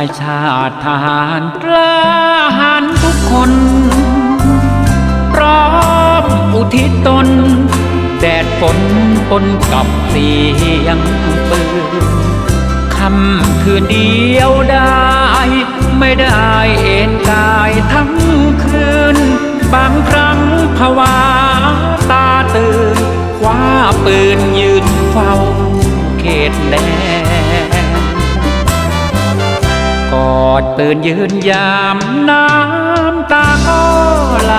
ายชาติทหารกล้าหาญทุกคน พร้อมอุทิศตน แดดฝนปนกับเสียงปืนคำคืนเดียวได้ ไม่ได้เอ็นกายทั้งคืน บางครั้งภาวาตาตื่นคว้าปืนยืนเฝ้าเขตแดน ดปืนยืนยามน้ำตาก็ไหล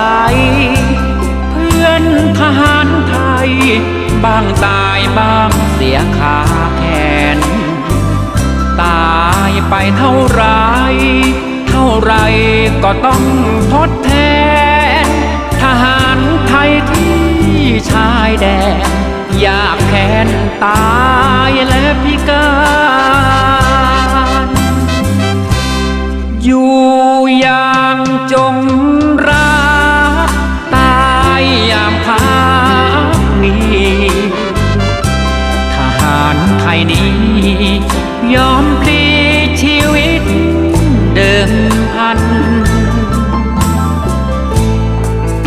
เพื่อนทหารไทย บางตายบางเสียขาแขน ตายไปเท่าไร เท่าไรก็ต้องทดแทน ทหารไทยที่ชายแดน อยากแค้นตายและพิการ จงรักตายยางพักนี้ทหารไทยนี้ ยอมพลีชีวิตเดิมพัน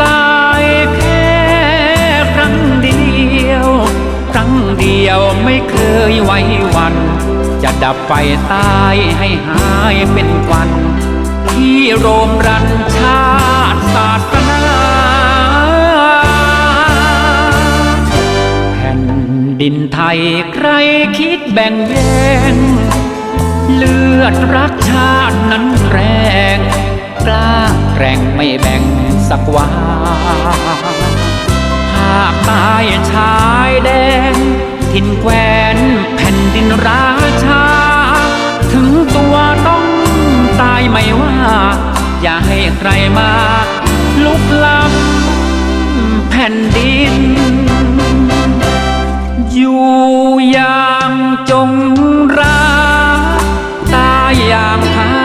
ตายแค่ครั้งเดียว ครั้งเดียวไม่เคยไว้วัน จะดับไฟตายให้หายเป็นควัน ที่โรมรันชาติศาสนาแผ่นดินไทยใครคิดแบ่งแยงเลือดรักชาตินั้นแรง กล้าแกร่งไม่แบ่งสักวาภาคใต้ชายแดน ทินแควนแผ่นดินราชา ใครมา ลุกล้ำแผ่นดิน อยู่อย่างจงรักตายอย่างพั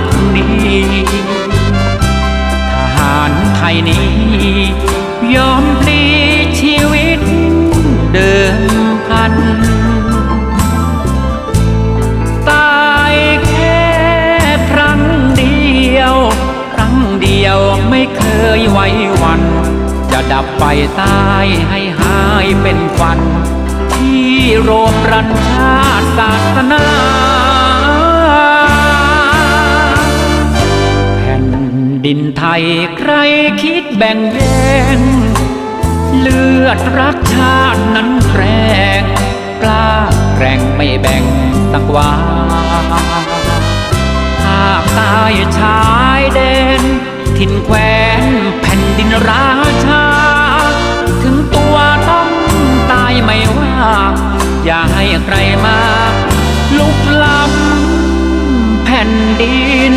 กดีทหารไทยนี้ยอม ดับไฟตายให้หายเป็นควัน ที่โรมรันชาติศาสนาแผ่นดินไทยใครคิดแบ่งแยงเลือดรักชาตินั้นแรงกล้าแรงไม่แบ่งสักวาภาคใต้ชาย อย่าให้ใครมา ลุกล้ำแผ่นดิน